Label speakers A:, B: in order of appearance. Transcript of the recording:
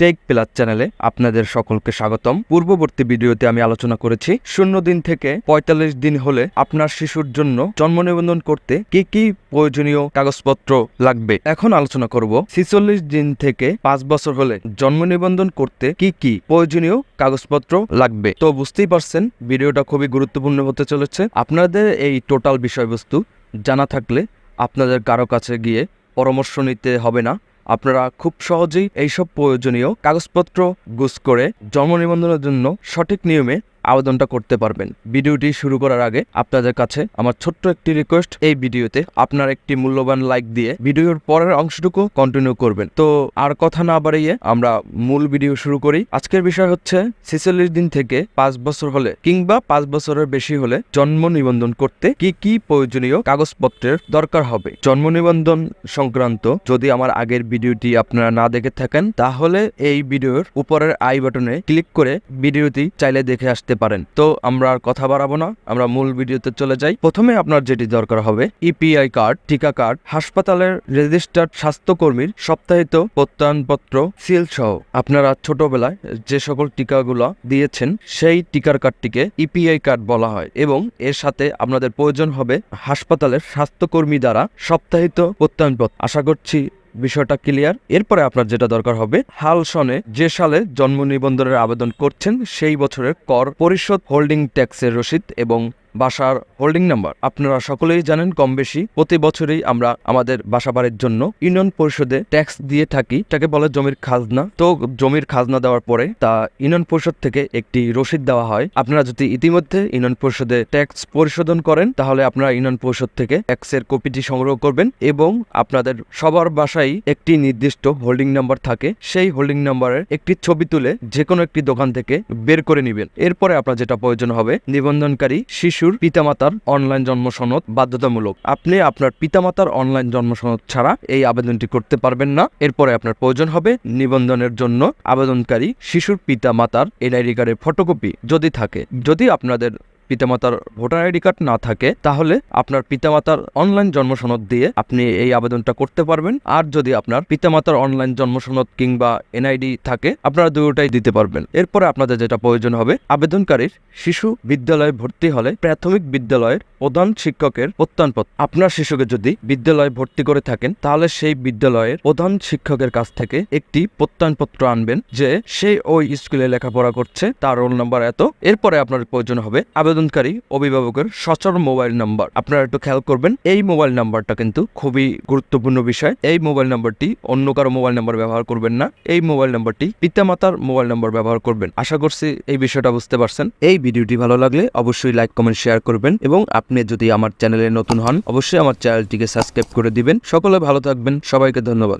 A: Take plus চ্যানেলে আপনাদের সকলকে স্বাগতম। পূর্ববর্তী ভিডিওতে আমি আলোচনা করেছি, শূন্য দিন থেকে পঁয়তাল্লিশ দিন হলে আপনার শিশুর জন্য জন্ম নিবন্ধন করতে কি কি প্রয়োজনীয় কাগজপত্র লাগবে? এখন আলোচনা করব, ছিচল্লিশ দিন থেকে পাঁচ বছর হলে জন্ম নিবন্ধন করতে কি কি প্রয়োজনীয় কাগজপত্র লাগবে? তো বুঝতেই পারছেন, ভিডিওটা খুবই গুরুত্বপূর্ণ হতে চলেছে। আপনাদের এই টোটাল বিষয়বস্তু জানা থাকলে আপনাদের কারও কাছে গিয়ে পরামর্শ নিতে হবে না। আপনারা খুব সহজেই এইসব প্রয়োজনীয় কাগজপত্র গুছ করে জন্ম নিবন্ধনের জন্য সঠিক নিয়মে আবেদনটা করতে পারবেন। ভিডিওটি শুরু করার আগে আপনাদের কাছে আমার ছোট্ট একটি রিকোয়েস্ট এই ভিডিওতে আপনার একটি মূল্যবান লাইক দিয়ে ভিডিওর পরের অংশটুকু কন্টিনিউ করবেন। তো আর কথা না বাড়িয়ে আমরা মূল ভিডিও শুরু করি। আজকের বিষয় হচ্ছে ছেচল্লিশ দিন থেকে পাঁচ বছর হলে কিংবা পাঁচ বছরের বেশি হলে জন্ম নিবন্ধন করতে কি কি প্রয়োজনীয় কাগজপত্রের দরকার হবে? জন্ম নিবন্ধন সংক্রান্ত যদি আমার আগের ভিডিওটি আপনারা না দেখে থাকেন, তাহলে এই ভিডিওর উপরের আই বাটনে ক্লিক করে ভিডিওটি চাইলে দেখে আসতে পারেন। তো আমরা আর কথা বাড়াবো না, আমরা মূল ভিডিওতে চলে যাই। প্রথমে আপনার যেটি দরকার হবে ইপিআই কার্ড টিকা কার্ড হাসপাতালের রেজিস্টার্ড স্বাস্থ্যকর্মীর সপ্তাহিত প্রত্যয়নপত্র সিল সহ। আপনারা ছোটবেলায় যে সকল টিকাগুলো দিয়েছেন, সেই টিকার কার্ডটিকে ইপিআই কার্ড বলা হয় এবং এর সাথে আপনাদের প্রয়োজন হবে হাসপাতালের স্বাস্থ্যকর্মী দ্বারা সপ্তাহিত প্রত্যয়নপত্র। আশা করছি বিষয়টা ক্লিয়ার। এরপরে আপনার যেটা দরকার হবে, হাল সনে যে সালে জন্ম নিবন্ধনের আবেদন করছেন, সেই বছরের কর পরিশোধ হোল্ডিং ট্যাক্সের রসিদ এবং বাসার হোল্ডিং নাম্বার আপনারা সকলেই জানেন কম বেশি প্রতি বছরই আমরা আমাদের বাসা বাড়ির জন্য ইউনিয়ন পরিষদে ট্যাক্স দিয়ে থাকি। তাকে বলে জমির খাজনা। তো জমির খাজনা দেওয়ার পরে তা ইউনিয়ন পরিষদ থেকে একটি রসিদ দেওয়া হয়। আপনারা যদি ইতিমধ্যে ইউনিয়ন পরিষদে ট্যাক্স পরিশোধন করেন, তাহলে আপনারা ইউনিয়ন পরিষদ থেকে ট্যাক্সের কপিটি সংগ্রহ করবেন এবং আপনাদের সবার বাসায় একটি নির্দিষ্ট হোল্ডিং নাম্বার থাকে। সেই হোল্ডিং নাম্বারের একটি ছবি তুলে যে কোনো একটি দোকান থেকে বের করে নেবেন। এরপরে আপনার যেটা প্রয়োজন হবে, নিবন্ধনকারী শিশুর পিতামাতার অনলাইন জন্ম সনদ বাধ্যতামূলক। আপনি আপনার পিতামাতার অনলাইন জন্ম সনদ ছাড়া এই আবেদনটি করতে পারবেন না। এরপরে আপনার প্রয়োজন হবে নিবন্ধনের জন্য আবেদনকারী শিশুর পিতা পিতামাতার এনআইডি কার্ডের ফটোকপি যদি থাকে। যদি আপনাদের পিতামাতার ভোটার আইডি কার্ড না থাকে, তাহলে আপনার পিতামাতার অনলাইন জন্ম সনদ দিয়ে আপনি এই আবেদনটা করতে পারবেন। আর যদি আপনার পিতামাতার অনলাইন জন্ম সনদ কিংবা এনআইডি থাকে, আপনারা দুটোটাই দিতে পারবেন। এরপরে আপনাদের যেটা প্রয়োজন হবে, আবেদনকারীর শিশু বিদ্যালয়ে ভর্তি হলে প্রাথমিক বিদ্যালয়ের প্রধান শিক্ষকের প্রত্যয়নপত্র। আপনার শিশুকে যদি বিদ্যালয়ে ভর্তি করে থাকেন, তাহলে সেই বিদ্যালয়ের প্রধান শিক্ষকের কাছ থেকে একটি প্রত্যয়নপত্র আনবেন, যে সে ওই স্কুলে লেখাপড়া করছে, তার রোল নাম্বার এত। এরপরে আপনার প্রয়োজন হবে আবেদনকারী অভিভাবকের সচল মোবাইল নাম্বার। আপনারা একটু খেয়াল করবেন, এই মোবাইল নাম্বারটা কিন্তু খুবই গুরুত্বপূর্ণ বিষয়। এই মোবাইল নাম্বারটি অন্য কারও মোবাইল নাম্বার ব্যবহার করবেন না। এই মোবাইল নাম্বারটি পিতামাতার মোবাইল নাম্বার ব্যবহার করবেন। আশা করছি এই বিষয়টা বুঝতে পারছেন। এই ভিডিওটি ভালো লাগলে অবশ্যই লাইক, কমেন্ট, শেয়ার করবেন এবং আপনি যদি আমার চ্যানেলে নতুন হন, অবশ্যই আমার চ্যানেলটিকে সাবস্ক্রাইব করে দিবেন। সকলে ভালো থাকবেন। সবাইকে ধন্যবাদ।